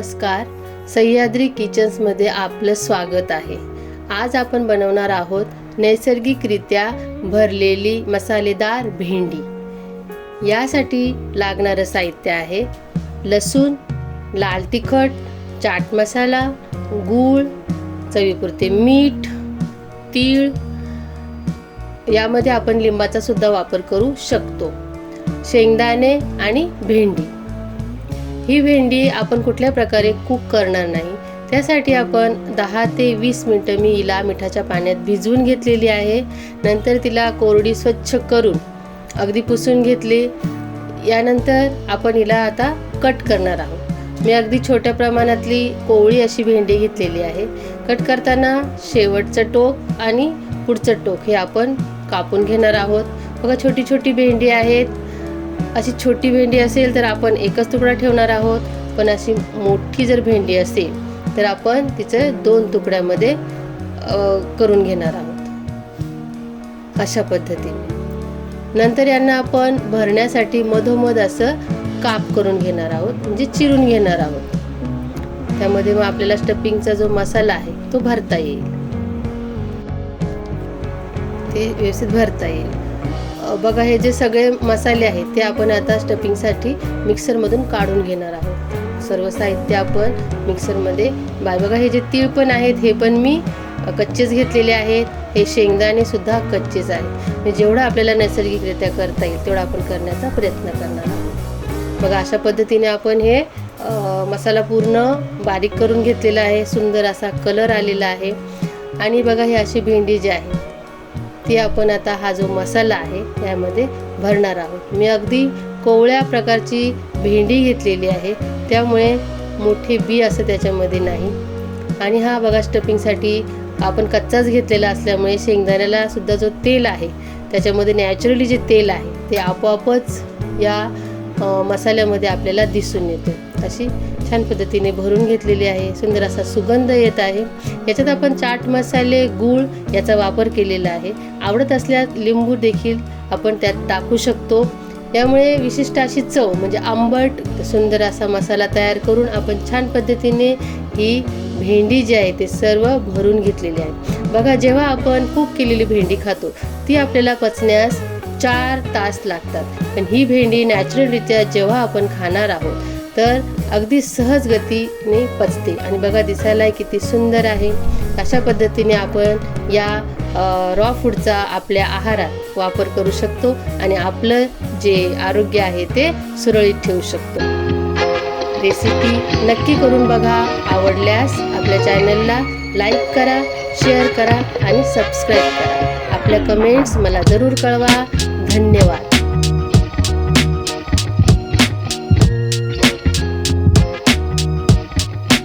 नमस्कार. सह्याद्री किचन्समध्ये आपलं स्वागत आहे. आज आपण बनवणार आहोत नैसर्गिकरित्या भरलेली मसालेदार भेंडी. यासाठी लागणारं साहित्य आहे लसूण लाल तिखट चाट मसाला गूळ चवीपुरते मीठ तीळ. यामध्ये आपण लिंबाचा सुद्धा वापर करू शकतो. शेंगदाणे आणि भेंडी. ही भेंडी आपण कुठल्या प्रकारे कुक करणार नाही त्यासाठी आपण दहा ते वीस मिनटं मी हिला मिठाच्या पाण्यात भिजवून घेतलेली आहे. नंतर तिला कोरडी स्वच्छ करून अगदी पुसून घेतली. यानंतर आपण हिला आता कट करणार आहोत. मी अगदी छोट्या प्रमाणातली कोवळी अशी भेंडी घेतलेली आहे. कट करताना शेवटचं टोक आणि पुढचं टोक हे आपण कापून घेणार आहोत. बघा छोटी छोटी भेंडी आहेत. अशी छोटी भेंडी असेल तर आपण एकच तुकडा ठेवणार आहोत. पण अशी मोठी जर भेंडी असेल तर आपण तिचं दोन तुकड्यामध्ये करून घेणार आहोत. अशा पद्धतीने. नंतर यांना आपण भरण्यासाठी मधोमध असं काप करून घेणार आहोत. म्हणजे चिरून घेणार आहोत. त्यामध्ये मग आपल्याला स्टपिंगचा जो मसाला आहे तो भरता येईल. ते व्यवस्थित भरता येईल. बघा हे जे सगळे मसाले आहेत ते आपण आता स्टफिंगसाठी मिक्सरमधून काढून घेणार आहोत. सर्व साहित्य आपण मिक्सरमध्ये बाय बघा हे जे तीळ पण आहेत हे पण मी कच्चेच घेतलेले आहेत. हे शेंगदाणे सुद्धा कच्चेच आहेत. म्हणजे जेवढं आपल्याला नैसर्गिकरित्या करता येईल तेवढं आपण करण्याचा प्रयत्न करणार आहोत. बघा अशा पद्धतीने आपण हे मसाला पूर्ण बारीक करून घेतलेला आहे. सुंदर असा कलर आलेला आहे. आणि बघा हे अशी भेंडी जी आहे ती आपण आता हा जो मसाला आहे यामध्ये भरणार आहोत. मी अगदी कोवळ्या प्रकारची भेंडी घेतलेली आहे. त्यामुळे मोठे बी असं त्याच्यामध्ये नाही. आणि हा बघा स्टफिंगसाठी आपण कच्चाच घेतलेला असल्यामुळे शेंगदाण्याला सुद्धा जो तेल आहे त्याच्यामध्ये नॅचरली जे तेल आहे ते आपोआपच या मसाल्यामध्ये आपल्याला दिसून येतो. अशी छान पद्धतीने भरून घेतलेली आहे. सुंदर असा सुगंध येत आहे. याच्यात आपण चाट मसाले गूळ याचा वापर केलेला आहे. आवडत असल्यास लिंबू देखील आपण त्यात टाकू शकतो. यामुळे विशिष्ट अशी चव म्हणजे आंबट सुंदर असा मसाला तयार करून आपण छान पद्धतीने ही भेंडी जी आहे ते सर्व भरून घेतलेली आहे. बघा जेव्हा आपण कुक केलेली भेंडी खातो ती आपल्याला पचण्यास चार तास लागतात. पण ही भेंडी नॅचरलरित्या जेव्हा आपण खाणार आहोत तर अगदी सहज गतीने पचते. आणि बघा दिसायला किती सुंदर आहे. अशा पद्धतीने आपण या रॉ फूडचा आपल्या आहारात वापर करू शकतो आणि आपलं जे आरोग्य आहे ते सुरळीत ठेवू शकतो. रेसिपी नक्की करून बघा. आवडल्यास आपल्या चॅनलला लाईक करा शेअर करा आणि सबस्क्राईब करा. आपल्या कमेंट्स मला जरूर कळवा. धन्यवाद.